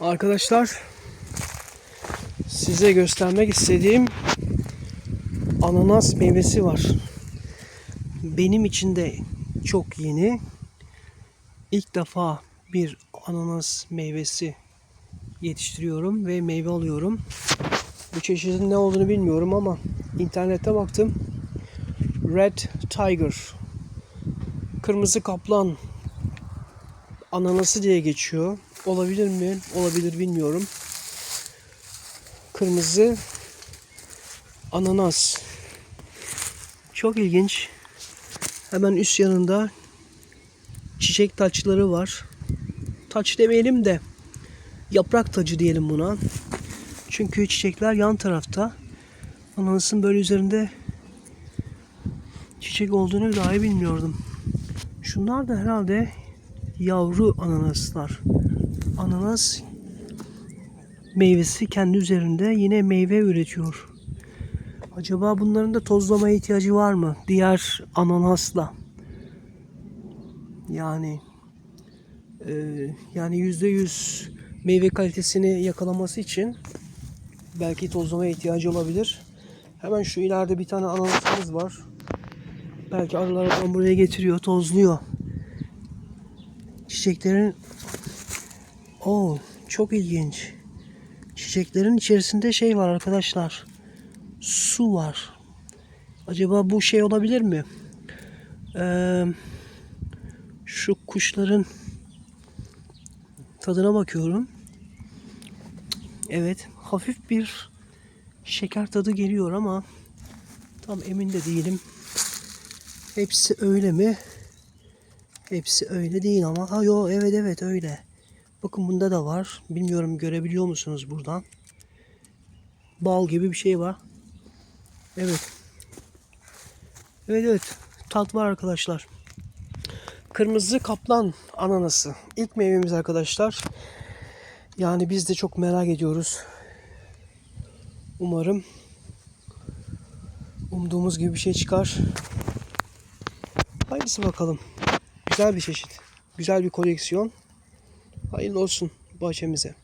Arkadaşlar size göstermek istediğim ananas meyvesi var. Benim için de çok yeni. İlk defa bir ananas meyvesi yetiştiriyorum ve meyve alıyorum. Bu çeşidin ne olduğunu bilmiyorum ama internette baktım. Red Tiger. Kırmızı kaplan ananası diye geçiyor. Olabilir mi? Olabilir bilmiyorum. Kırmızı ananas. Çok ilginç. Hemen üst yanında çiçek taçları var. Taç demeyelim de yaprak tacı diyelim buna. Çünkü çiçekler yan tarafta. Ananasın böyle üzerinde çiçek olduğunu dahi bilmiyordum. Şunlar da herhalde yavru ananaslar. Ananas meyvesi kendi üzerinde yine meyve üretiyor. Acaba bunların da tozlamaya ihtiyacı var mı? Diğer ananasla. Yani e, yani yüzde yüz meyve kalitesini yakalaması için belki tozlamaya ihtiyacı olabilir. Hemen şu ileride bir tane ananasımız var. Belki arılardan buraya getiriyor, tozluyor. Çiçeklerin o çok ilginç. Çiçeklerin içerisinde şey var arkadaşlar. Su var. Acaba bu şey olabilir mi? Ee, şu kuşların tadına bakıyorum. Evet, hafif bir şeker tadı geliyor ama tam emin de değilim. Hepsi öyle mi? Hepsi öyle değil ama. Ha yo evet evet öyle. Bakın bunda da var. Bilmiyorum görebiliyor musunuz buradan? Bal gibi bir şey var. Evet. Evet evet. Tat var arkadaşlar. Kırmızı kaplan ananası. İlk meyvemiz arkadaşlar. Yani biz de çok merak ediyoruz. Umarım umduğumuz gibi bir şey çıkar. Hayırlısı bakalım. Güzel bir çeşit. Güzel bir koleksiyon. Hayırlı olsun bahçemize.